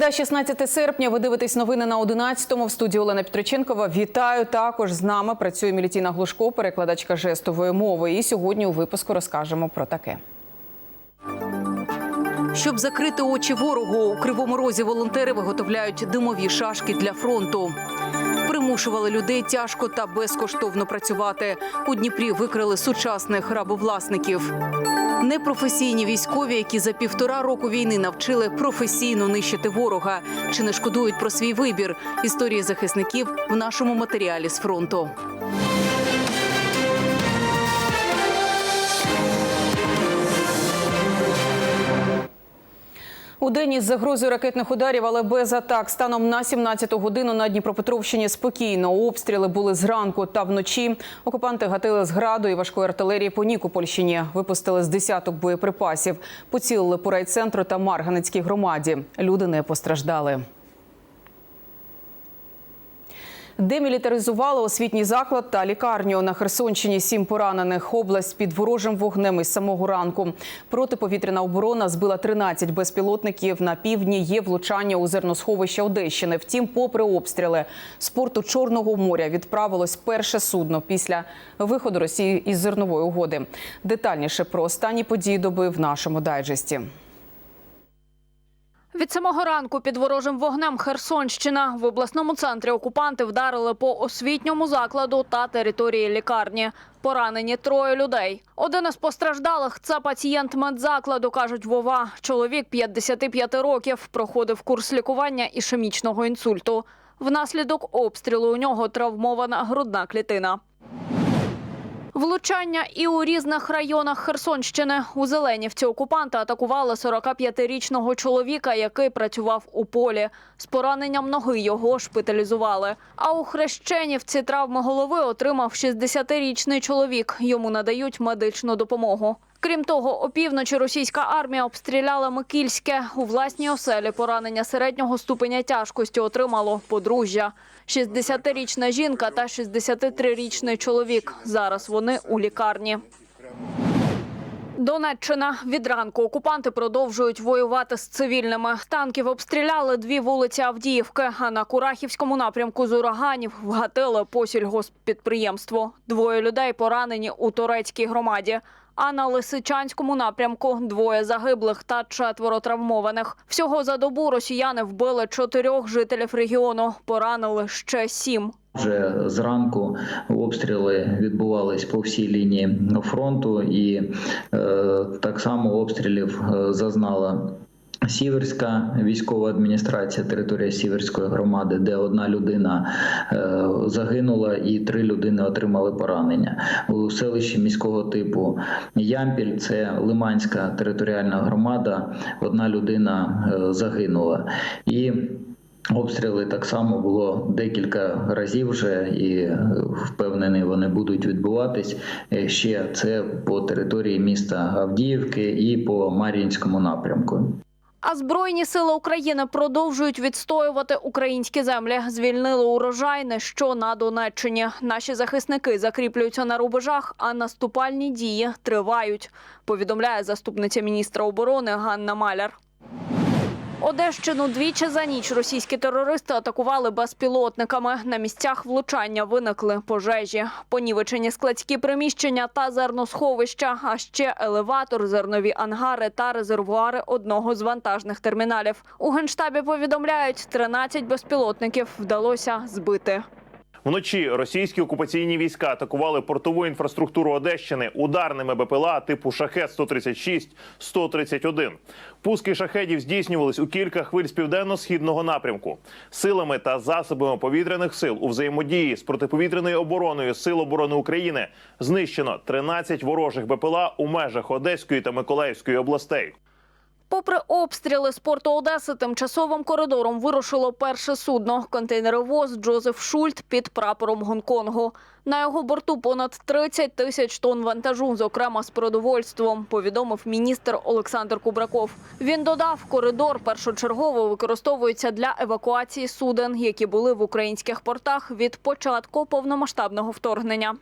Середа, 16 серпня. Ви дивитесь новини на 11-му. В студії Олена Петриченкова. Вітаю. Також з нами працює Мілітіна Глушко, перекладачка жестової мови. І сьогодні у випуску розкажемо про таке. Щоб закрити очі ворогу, у кривому розі волонтери виготовляють димові шашки для фронту. Примушували людей тяжко та безкоштовно працювати. У Дніпрі викрили сучасних рабовласників. Непрофесійні військові, які за півтора року війни навчили професійно нищити ворога, чи не шкодують про свій вибір. Історії захисників в нашому матеріалі з фронту. У день із загрозою ракетних ударів, але без атак. Станом на 17-ту годину на Дніпропетровщині спокійно. Обстріли були зранку та вночі. Окупанти гатили з граду і важкої артилерії по Нікопольщині. Випустили з десяток боєприпасів. Поцілили по райцентру та Марганецькій громаді. Люди не постраждали. Демілітаризували освітній заклад та лікарню на Херсонщині. Сім поранених. Область під ворожим вогнем із самого ранку. Протиповітряна оборона збила 13 безпілотників. На півдні є влучання у зерносховище Одещини. Втім, попри обстріли з порту Чорного моря відправилось перше судно після виходу Росії із зернової угоди. Детальніше про останні події доби в нашому дайджесті. Від самого ранку під ворожим вогнем Херсонщина в обласному центрі окупанти вдарили по освітньому закладу та території лікарні. Поранені троє людей. Один із постраждалих це пацієнт медзакладу, кажуть Вова. Чоловік 55 років проходив курс лікування ішемічного інсульту. Внаслідок обстрілу у нього травмована грудна клітина. Влучання і у різних районах Херсонщини. У Зеленівці окупанти атакували 45-річного чоловіка, який працював у полі. З пораненням ноги його шпиталізували. А у Хрещенівці травми голови отримав 60-річний чоловік. Йому надають медичну допомогу. Крім того, опівночі російська армія обстріляла Микільське. У власній оселі поранення середнього ступеня тяжкості отримало подружжя. 60-річна жінка та 63-річний чоловік. Зараз вони у лікарні. Донеччина від ранку окупанти продовжують воювати з цивільними. Танків обстріляли дві вулиці Авдіївки. А на Курахівському напрямку з ураганів вгатили по сільгосппідприємству. Двоє людей поранені у турецькій громаді. А на Лисичанському напрямку двоє загиблих та четверо травмованих. Всього за добу росіяни вбили чотирьох жителів регіону. Поранили ще сім. Вже зранку обстріли відбувались по всій лінії фронту, і е, так само обстрілів е, зазнала. Сіверська військова адміністрація, територія Сіверської громади, де одна людина е, загинула і три людини отримали поранення. У селищі міського типу Ямпіль, це Лиманська територіальна громада, одна людина е, загинула. І Обстріли так само було декілька разів вже, і е, впевнений, вони будуть відбуватись ще це по території міста Авдіївки і по Мар'їнському напрямку. А збройні сили України продовжують відстоювати українські землі. Звільнили урожайне, що на Донеччині. Наші захисники закріплюються на рубежах, а наступальні дії тривають. Повідомляє заступниця міністра оборони Ганна Маляр. Одещину двічі за ніч російські терористи атакували безпілотниками. На місцях влучання виникли пожежі, понівечені складські приміщення та зерносховища, а ще елеватор, зернові ангари та резервуари одного з вантажних терміналів. У генштабі повідомляють, 13 безпілотників вдалося збити. Вночі російські окупаційні війська атакували портову інфраструктуру Одещини ударними БПЛА типу шахет 136 131 Пуски шахедів здійснювались у кілька хвиль з південно-східного напрямку. Силами та засобами повітряних сил у взаємодії з протиповітряною обороною Сил оборони України знищено 13 ворожих БПЛА у межах Одеської та Миколаївської областей. Попри обстріли з порту Одеси, тимчасовим коридором вирушило перше судно – контейнеровоз Джозеф Шульт під прапором Гонконгу. На його борту понад 30 тисяч тонн вантажу, зокрема з продовольством, повідомив міністр Олександр Кубраков. Він додав, коридор першочергово використовується для евакуації суден, які були в українських портах від початку повномасштабного вторгнення.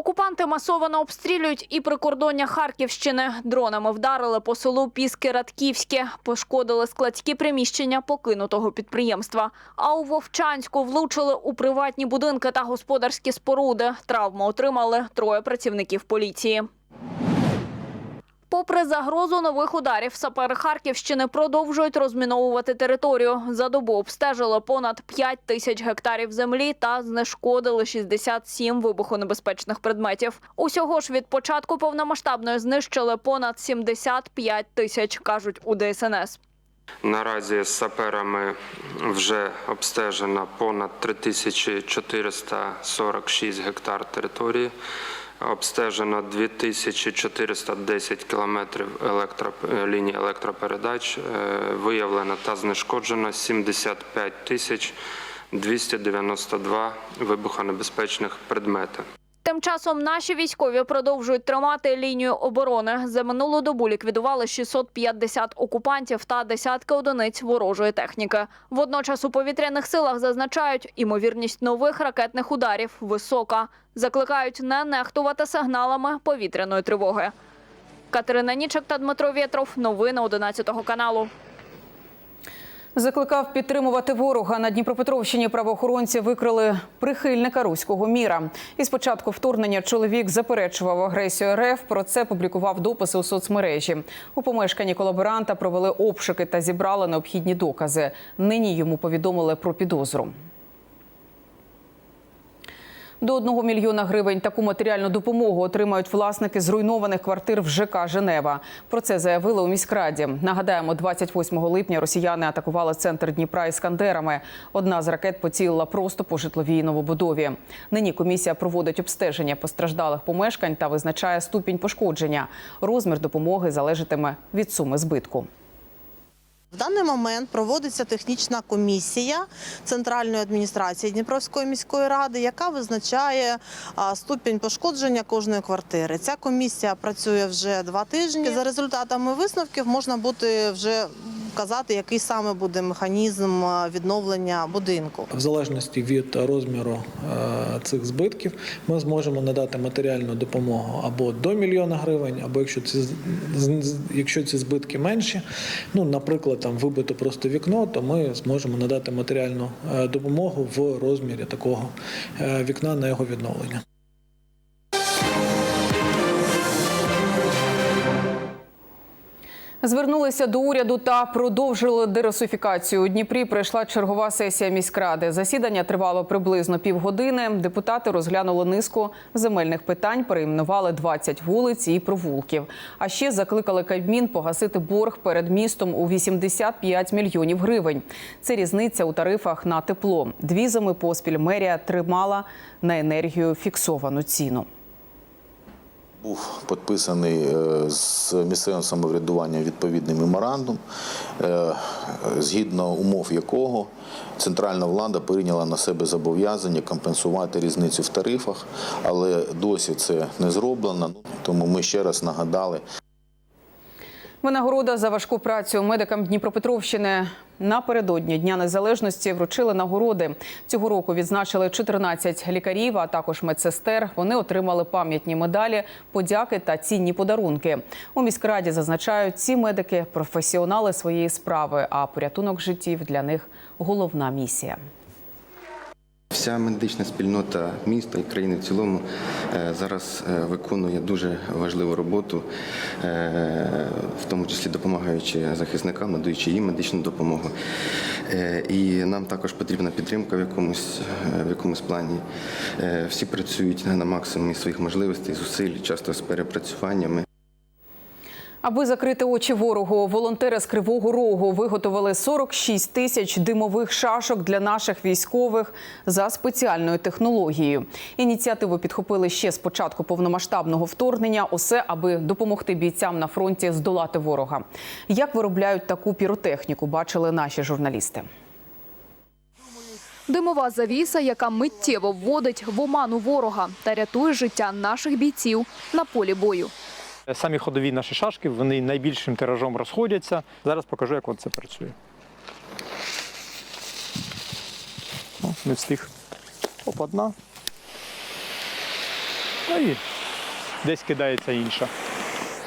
Окупанти масово обстрілюють і прикордоння Харківщини. Дронами вдарили по селу Піски Радківське, пошкодили складські приміщення покинутого підприємства. А у Вовчанську влучили у приватні будинки та господарські споруди. Травму отримали троє працівників поліції. Попри загрозу нових ударів, сапери Харківщини продовжують розміновувати територію. За добу обстежили понад 5 тисяч гектарів землі та знешкодили 67 вибухонебезпечних предметів. Усього ж від початку повномасштабної знищили понад 75 тисяч, кажуть у ДСНС. Наразі з саперами вже обстежено понад 3446 гектар території. Обстежено 2410 кілометрів електро... ліній електропередач. Е, Виявлено та знешкоджено 75 тисяч 292 вибухонебезпечних предмети. Тим часом наші військові продовжують тримати лінію оборони. За минулу добу ліквідували 650 окупантів та десятки одиниць ворожої техніки. Водночас у повітряних силах зазначають, імовірність нових ракетних ударів висока. Закликають не нехтувати сигналами повітряної тривоги. Катерина Нічик та Дмитро Вєтров. Новини 11 каналу. Закликав підтримувати ворога на Дніпропетровщині. Правоохоронці викрили прихильника руського міра. І спочатку вторгнення чоловік заперечував агресію РФ. Про це публікував дописи у соцмережі. У помешканні колаборанта провели обшуки та зібрали необхідні докази. Нині йому повідомили про підозру. До одного мільйона гривень таку матеріальну допомогу отримають власники зруйнованих квартир в ЖК Женева. Про це заявили у міськраді. Нагадаємо, 28 липня росіяни атакували центр Дніпра іскандерами. Одна з ракет поцілила просто по житловій новобудові. Нині комісія проводить обстеження постраждалих помешкань та визначає ступінь пошкодження. Розмір допомоги залежатиме від суми збитку. В даний момент проводиться технічна комісія центральної адміністрації Дніпровської міської ради, яка визначає ступінь пошкодження кожної квартири. Ця комісія працює вже два тижні. За результатами висновків можна бути вже казати, який саме буде механізм відновлення будинку. В залежності від розміру е, цих збитків ми зможемо надати матеріальну допомогу або до мільйона гривень, або якщо ці якщо ці збитки менші, ну наприклад, там вибито просто вікно, то ми зможемо надати матеріальну е, допомогу в розмірі такого е, вікна на його відновлення. Звернулися до уряду та продовжили дерусифікацію. У Дніпрі прийшла чергова сесія міськради. Засідання тривало приблизно півгодини. Депутати розглянули низку земельних питань, перейменували 20 вулиць і провулків. А ще закликали Кабмін погасити борг перед містом у 85 мільйонів гривень. Це різниця у тарифах на тепло. Дві зими поспіль мерія тримала на енергію фіксовану ціну. Був підписаний е, з місцевим самоврядуванням відповідний меморандум, е, згідно умов якого центральна влада прийняла на себе зобов'язання компенсувати різницю в тарифах, але досі це не зроблено. Тому ми ще раз нагадали Винагорода за важку працю медикам Дніпропетровщини напередодні Дня Незалежності вручили нагороди. Цього року відзначили 14 лікарів, а також медсестер. Вони отримали пам'ятні медалі, подяки та цінні подарунки. У міськраді зазначають, ці медики професіонали своєї справи, а порятунок життів для них головна місія. Вся медична спільнота міста і країни в цілому е, зараз е, виконує дуже важливу роботу, е, в тому числі допомагаючи захисникам, надаючи їм медичну допомогу. Е, І нам також потрібна підтримка в якомусь, е, в якомусь плані. Е, Всі працюють на максимумі своїх можливостей, зусиль, часто з перепрацюваннями. Аби закрити очі ворогу, волонтери з Кривого Рогу виготовили 46 тисяч димових шашок для наших військових за спеціальною технологією. Ініціативу підхопили ще з початку повномасштабного вторгнення. Усе аби допомогти бійцям на фронті здолати ворога. Як виробляють таку піротехніку, бачили наші журналісти. Димова завіса, яка миттєво вводить в оману ворога та рятує життя наших бійців на полі бою. Самі ходові наші шашки, вони найбільшим тиражом розходяться. Зараз покажу, як це працює. О, не встиг. Оп, одна. ну і десь кидається інша.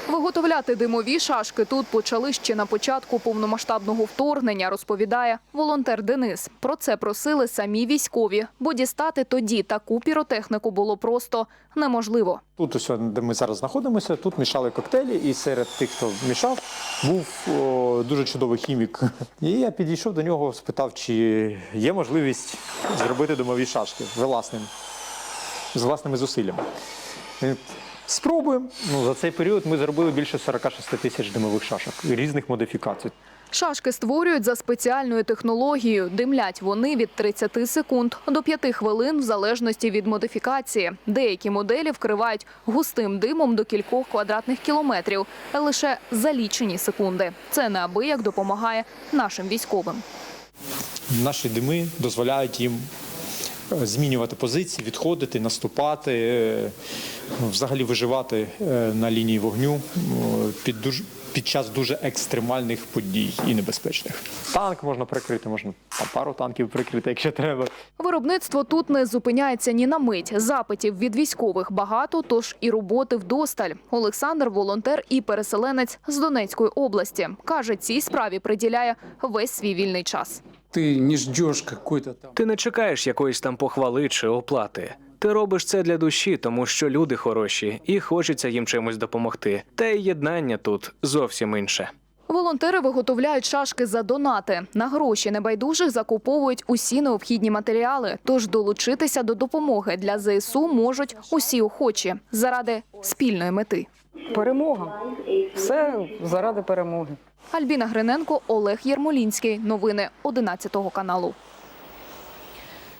Виготовляти димові шашки тут почали ще на початку повномасштабного вторгнення, розповідає волонтер Денис. Про це просили самі військові, бо дістати тоді таку піротехніку було просто неможливо. Тут, ось, де ми зараз знаходимося, тут мішали коктейлі, і серед тих, хто мішав, був о, дуже чудовий хімік. І я підійшов до нього, спитав, чи є можливість зробити димові шашки власним, з власними зусиллями. Спробуємо. Ну, за цей період ми зробили більше 46 тисяч димових шашок різних модифікацій. Шашки створюють за спеціальною технологією. Димлять вони від 30 секунд до 5 хвилин в залежності від модифікації. Деякі моделі вкривають густим димом до кількох квадратних кілометрів лише за лічені секунди. Це неабияк допомагає нашим військовим. Наші дими дозволяють їм змінювати позиції, відходити, наступати, е, взагалі виживати е, на лінії вогню е, під, дуже, під час дуже екстремальних подій і небезпечних. Танк можна прикрити, можна пару танків прикрити, якщо треба. Виробництво тут не зупиняється ні на мить. Запитів від військових багато, тож і роботи вдосталь. Олександр волонтер і переселенець з Донецької області. Каже, цій справі приділяє весь свій вільний час. Ти не ждеш какой-то там. Ти не чекаєш якоїсь там похвали чи оплати. Ти робиш це для душі, тому що люди хороші і хочеться їм чимось допомогти. Та й єднання тут зовсім інше. Волонтери виготовляють шашки за донати. На гроші небайдужих закуповують усі необхідні матеріали. Тож долучитися до допомоги для ЗСУ можуть усі охочі заради спільної мети. Перемога. Все заради перемоги. Альбіна Гриненко, Олег Єрмолінський. Новини 11 каналу.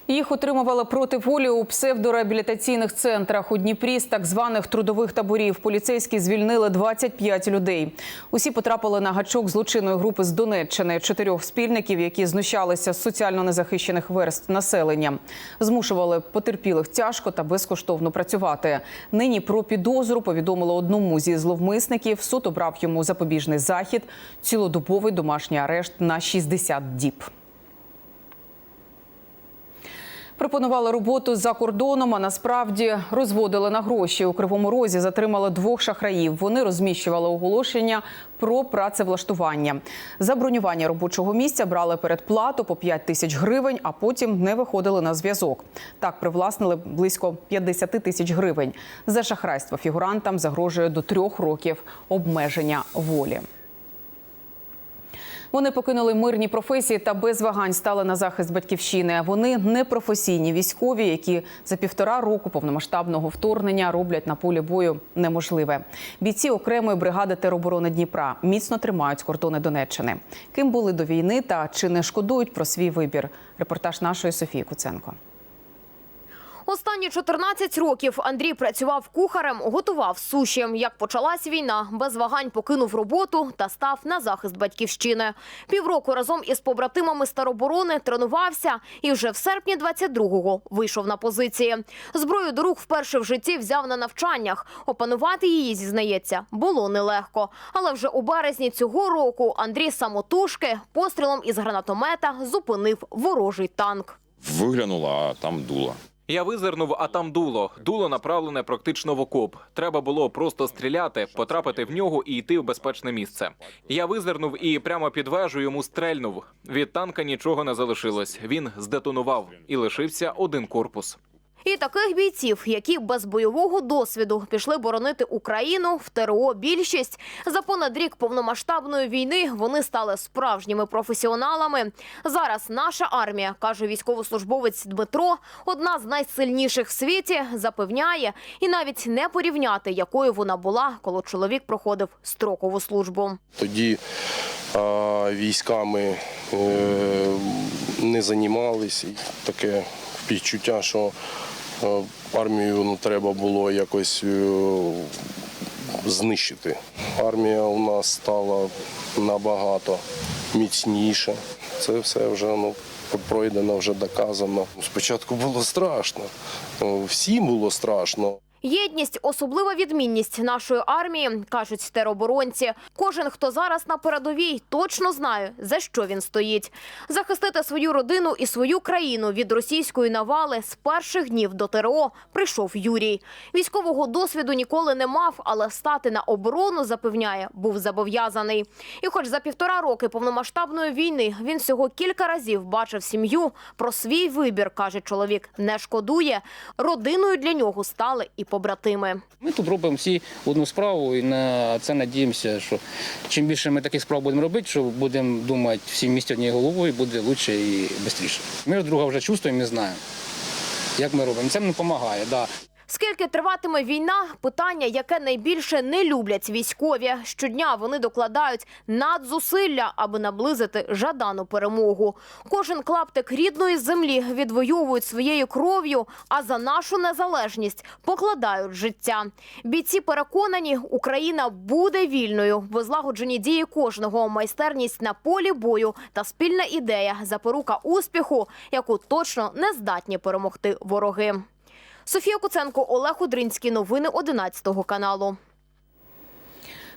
Їх утримували проти волі у псевдореабілітаційних центрах у Дніпрі з так званих трудових таборів. Поліцейські звільнили 25 людей. Усі потрапили на гачок злочинної групи з Донеччини, чотирьох спільників, які знущалися з соціально незахищених верств населення. Змушували потерпілих тяжко та безкоштовно працювати. Нині про підозру повідомили одному зі зловмисників. Суд обрав йому запобіжний захід, цілодобовий домашній арешт на 60 діб. Пропонували роботу за кордоном, а насправді розводили на гроші. У Кривому Розі затримали двох шахраїв. Вони розміщували оголошення про працевлаштування. За бронювання робочого місця брали передплату по 5 тисяч гривень, а потім не виходили на зв'язок. Так привласнили близько 50 тисяч гривень. За шахрайство фігурантам загрожує до трьох років обмеження волі. Вони покинули мирні професії та без вагань стали на захист батьківщини. Вони непрофесійні військові, які за півтора року повномасштабного вторгнення роблять на полі бою неможливе. Бійці окремої бригади тероборони Дніпра міцно тримають кордони Донеччини. Ким були до війни та чи не шкодують про свій вибір? Репортаж нашої Софії Куценко. Останні 14 років Андрій працював кухарем, готував суші. Як почалась війна, без вагань покинув роботу та став на захист батьківщини. Півроку разом із побратимами з тероборони тренувався і вже в серпні 22-го вийшов на позиції. Зброю до рук вперше в житті взяв на навчаннях. Опанувати її, зізнається, було нелегко. Але вже у березні цього року Андрій самотужки пострілом із гранатомета зупинив ворожий танк. Виглянула, а там дуло. Я визирнув, а там дуло. Дуло направлене практично в окоп. Треба було просто стріляти, потрапити в нього і йти в безпечне місце. Я визирнув і прямо під вежу йому стрельнув. Від танка нічого не залишилось. Він здетонував і лишився один корпус. І таких бійців, які без бойового досвіду пішли боронити Україну в ТРО більшість. За понад рік повномасштабної війни вони стали справжніми професіоналами. Зараз наша армія, каже військовослужбовець Дмитро, одна з найсильніших в світі, запевняє, і навіть не порівняти, якою вона була, коли чоловік проходив строкову службу. Тоді а, військами е, не займалися. Таке відчуття, що е, армію ну, треба було якось е, знищити. Армія у нас стала набагато міцніша. Це все вже ну, пройдено, вже доказано. Спочатку було страшно, всім було страшно. Єдність особлива відмінність нашої армії, кажуть тероборонці. Кожен, хто зараз на передовій, точно знає за що він стоїть. Захистити свою родину і свою країну від російської навали з перших днів до ТРО прийшов Юрій. Військового досвіду ніколи не мав, але стати на оборону запевняє, був зобов'язаний. І, хоч за півтора роки повномасштабної війни він всього кілька разів бачив сім'ю, про свій вибір каже чоловік, не шкодує. Родиною для нього стали і побратими. Ми тут робимо всі одну справу і на це надіємося, що чим більше ми таких справ будемо робити, що будемо думати всі місті однією головою, буде краще і швидше. Ми друг друга вже чувствуємо і знаємо, як ми робимо. Це нам допомагає. Да. Скільки триватиме війна? Питання, яке найбільше не люблять військові. Щодня вони докладають надзусилля, аби наблизити жадану перемогу. Кожен клаптик рідної землі відвоюють своєю кров'ю, а за нашу незалежність покладають життя. Бійці переконані, Україна буде вільною, бо злагоджені дії кожного, майстерність на полі бою та спільна ідея запорука успіху, яку точно не здатні перемогти вороги. Софія Куценко, Олег Удринський. Новини 11 каналу.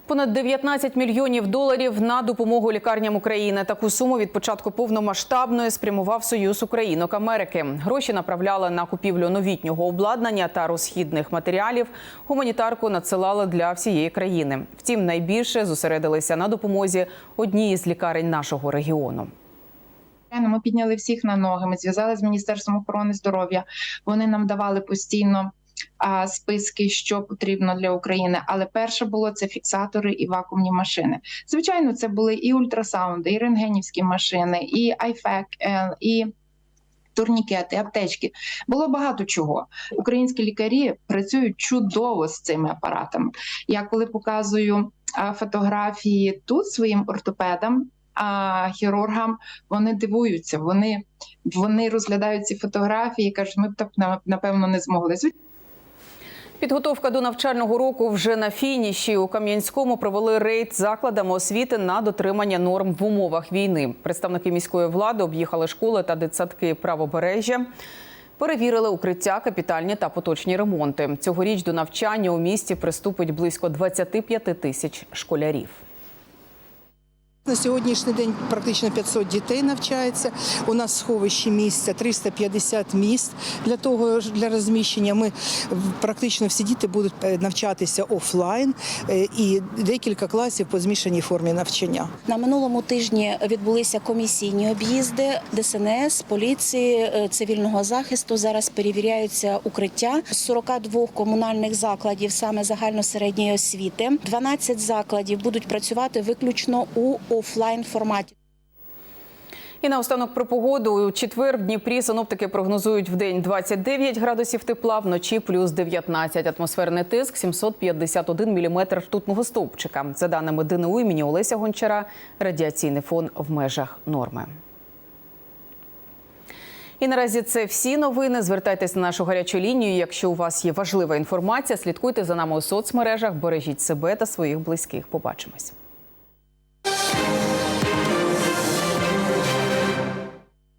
Понад 19 мільйонів доларів на допомогу лікарням України. Таку суму від початку повномасштабної спрямував Союз Українок Америки. Гроші направляли на купівлю новітнього обладнання та розхідних матеріалів. Гуманітарку надсилали для всієї країни. Втім, найбільше зосередилися на допомозі одній із лікарень нашого регіону. Ми підняли всіх на ноги. Ми зв'язали з міністерством охорони здоров'я. Вони нам давали постійно списки, що потрібно для України. Але перше було це фіксатори і вакуумні машини. Звичайно, це були і ультрасаунди, і рентгенівські машини, і айфек, е, і. Турнікети, аптечки було багато чого. Українські лікарі працюють чудово з цими апаратами. Я коли показую фотографії тут своїм ортопедам, а хірургам вони дивуються. Вони, вони розглядають ці фотографії і кажуть, ми б так напевно не змогли. Підготовка до навчального року вже на фініші. У Кам'янському провели рейд закладами освіти на дотримання норм в умовах війни. Представники міської влади об'їхали школи та дитсадки правобережжя. Перевірили укриття, капітальні та поточні ремонти. Цьогоріч до навчання у місті приступить близько 25 тисяч школярів. На сьогоднішній день практично 500 дітей навчається. У нас в сховищі місця 350 місць для того для розміщення. Ми практично всі діти будуть е, навчатися офлайн е, і декілька класів по змішаній формі навчання. На минулому тижні відбулися комісійні об'їзди ДСНС, поліції, е, цивільного захисту. Зараз перевіряються укриття з 42 комунальних закладів, саме загальносередньої освіти. 12 закладів будуть працювати виключно у офлайн форматі. І наостанок про погоду. У четвер в Дніпрі синоптики прогнозують в день 29 градусів тепла, вночі плюс 19. Атмосферний тиск 751 міліметр ртутного стовпчика. За даними ДНУ імені Олеся Гончара, радіаційний фон в межах норми. І наразі це всі новини. Звертайтесь на нашу гарячу лінію. Якщо у вас є важлива інформація, слідкуйте за нами у соцмережах, бережіть себе та своїх близьких. Побачимось. Thank you